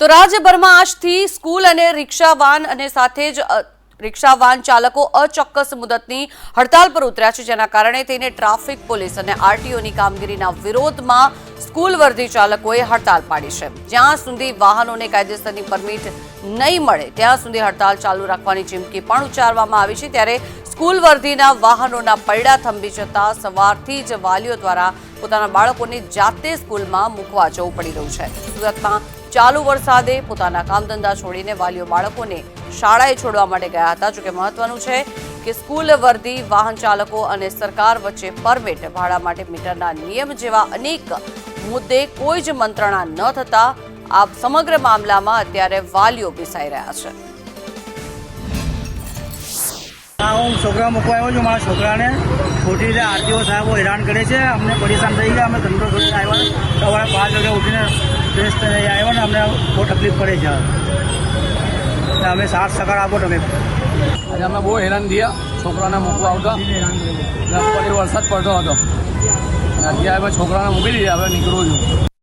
તો રાજ્યભરમાં આજથી સ્કૂલ અને રિક્ષા વાન અને સાથે જ રિક્ષા વાન ચાલકો અચોક્કસ મુદતની હડતાલ પર ઉતર્યા છે, જેના કારણે તેને ટ્રાફિક પોલીસ અને આરટીઓની કામગીરીના વિરોધમાં સ્કૂલ વર્ધી ચાલકોએ હડતાલ પાડી છે. જ્યાં સુધી વાહનોને કાયદેસરની પરમિટ નહીં મળે, ત્યાં સુધી હડતાલ ચાલુ રાખવાની ચીમકી પણ ઉચ્ચારવામાં આવી છે. ત્યારે સ્કૂલ વર્ધીના વાહનોના પૈડા થંભી જતા સવારથી જ વાલીઓ દ્વારા પોતાના બાળકોને જાતે સ્કૂલમાં મૂકવા જવું પડી રહ્યું છે. સુરતમાં ચાલુ વરસાદે પોતાના કામધંધા છોડીને વાલીઓ બાળકોને શાળાએ છોડવા માટે ગયા હતા. જોકે મહત્વનું છે કે સ્કૂલ વર્દી, વાહન ચાલકો અને સરકાર વચ્ચે પરમિટ ભાડા માટે મીટરના નિયમ જેવા અનેક મુદ્દે કોઈ જ મંત્રણા ન થતા આ સમગ્ર મામલામાં અત્યારે વાલીઓ પીસાઈ રહ્યા છે. હું છોકરા મૂકવા આવ્યો છું. મારા છોકરાને ખોટી રીતે આરટીઓ સાહેબો હેરાન કરે છે. અમને પરેશાન થઈ ગયા. અમે ધંધો છોડીને આવ્યા. સવારે પાંચ વાગે ઉઠીને ફ્રેશ થઈને અહીંયા આવ્યા ને અમને બહુ તકલીફ પડે છે. અને અમે સાત સકાર આપો તમે. આજે અમે બહુ હેરાન થયા. છોકરાને મૂકવા આવતા. વરસાદ પડતો હતો. અને અત્યારે છોકરાને મૂકી દીધા. હવે નીકળું છું.